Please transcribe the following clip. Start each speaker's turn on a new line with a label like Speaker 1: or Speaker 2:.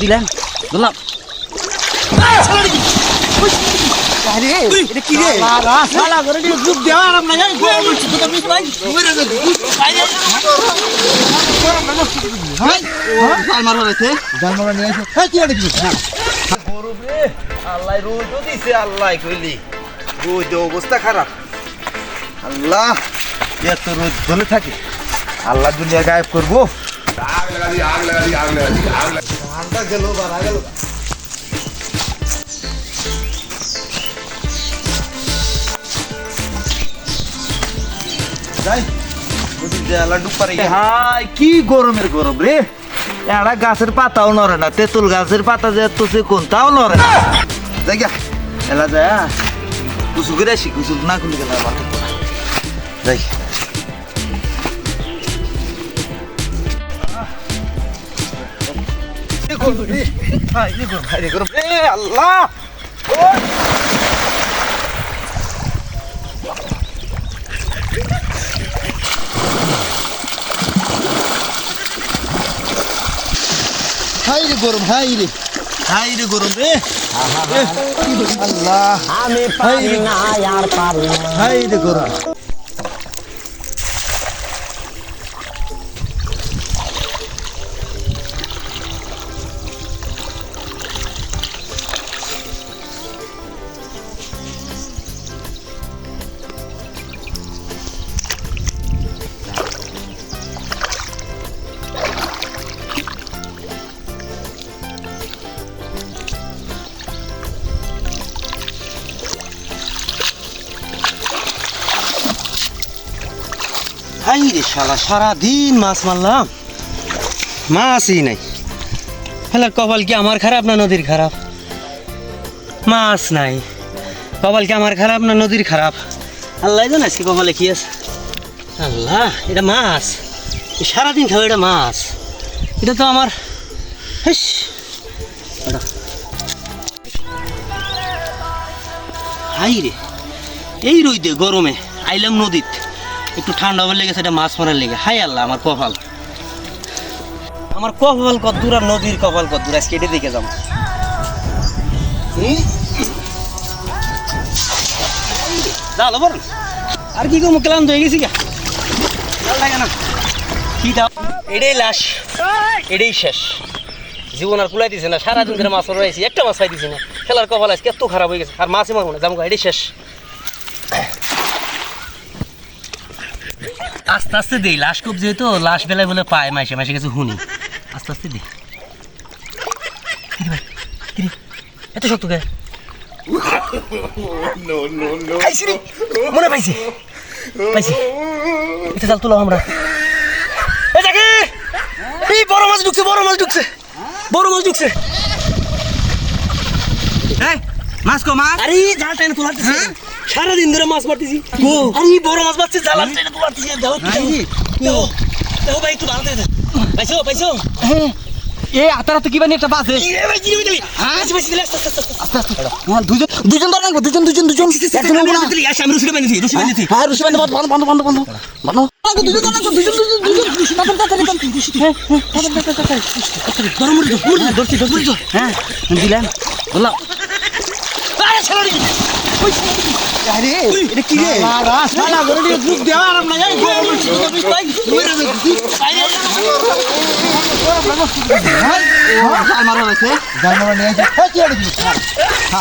Speaker 1: দিলাম ধরলাম হ্যাঁ কি এটা কি
Speaker 2: গরু রে আল্লাহ রোদও দিছে আল্লাহ কইলি। রোদ অবস্থা খারাপ। আল্লাহ এত রোদ ধরে থাকে। আল্লাহ দুনিয়া গায়েব করব। ঠান্ডা গেল বাড়া গেল কি গরমের গরম রে। এড়া গাছের পাতাও নরে না, তেঁতুল গাছের পাতা যে তো সে কোনটাও নরে না। যাই গা এলা যা। কুসু করে আসি কুসু না খুলে গেলে না। যাই। আল্লাহ।
Speaker 1: হাই রে গরম হাই রে
Speaker 2: হাই রে গরম রে আল্লাহ
Speaker 3: আমি পারি না আর পারি
Speaker 2: হাই রে গরম
Speaker 1: হাই রে শালা, সারাদিন মাছ মারলাম। মাছই নাই। হ্যালো কপাল কি আমার খারাপ না নদীর খারাপ? মাছ নাই। কপাল কি আমার খারাপ না নদীর খারাপ? আল্লাহ জানে আজকে কপালে কি আছে। আল্লাহ, এটা মাছ। এই সারাদিন খাবে এটা মাছ। এটা তো আমার হেস। হাই রে এই রইদে গরমে আইলাম নদীত। একটু ঠান্ডা হবার লেগেছে এটা মাছ মারার লেগে। হাই আল্লাহ, আমার কপাল। আমার কপাল কত দূর আর নদীর কপাল কত দূর, আজকে এটা দেখে যাব। দাও বল আর কি কম ক্লান্ত হয়ে গেছি গা। লাগে না। কি দাও। এটাই লাশ। এটাই শেষ। জীবন আর কুলাই দিছে না, সারাদিন ধরে মাছ রয়েছি একটা মাছ পাই দিছি না। খেলার কপাল আজকে এত খারাপ হয়ে গেছে, আর মাছই মারবো না, যাব এটাই শেষ। আস্তে আস্তে দিই লাশ খুব যেহেতু লাশ বেলায় বলে পায় মাসে মাসে কিছু শুনি আস্তে আস্তে দিই? এত শক্ত রে, মনে পাইছি? পাইছি। এটা চাল তুলো আমরা। এই বড় মাছ ঢুকছে বড় মাছ ঢুকছে। বড় মাছ ঢুকছে।
Speaker 2: মাছ কো মাছ।
Speaker 1: আরে জাল টাইনে তোলাতেছি সারাদিন ধরে মাছ মারতেছি। আরে বড় মাছ মারছে তোলাতেছি দাও দাও দাও ভাই একটু ভালো দে পাইছো পাইছো?
Speaker 3: এই আতারা তো কি বানি একটা বাসে
Speaker 1: এ ভাই জিরে দিলি ভাই দিলে আস্তে আস্তে আস্তে
Speaker 3: দুজন দুজন ধর লাগবো দুজন দুজন দুজন। একজন না।
Speaker 1: দিলি আসি আমি রুশি বানিয়েছি রুশি বানিয়েছি
Speaker 3: হ্যাঁ রুশি বান্ধব বন্ধ বন্ধ বন্ধ বন্ধ বন্ধ দুজন ধর দুজন দুজন দুজন। তাড়াতাড়ি তাড়াতাড়ি
Speaker 1: গরম মুড়ি মুড়ি ধরছি ধরছি
Speaker 3: হ্যাঁ দিলাম বললাম
Speaker 1: আরে ছাড়ো রে
Speaker 3: আরে এটা কি রে
Speaker 1: সালা সালা করে দিয়ে দুধ দেওয়া আরাম না এই গরম হচ্ছে তো বিশ ভাই মরে নিয়ে হ্যাঁ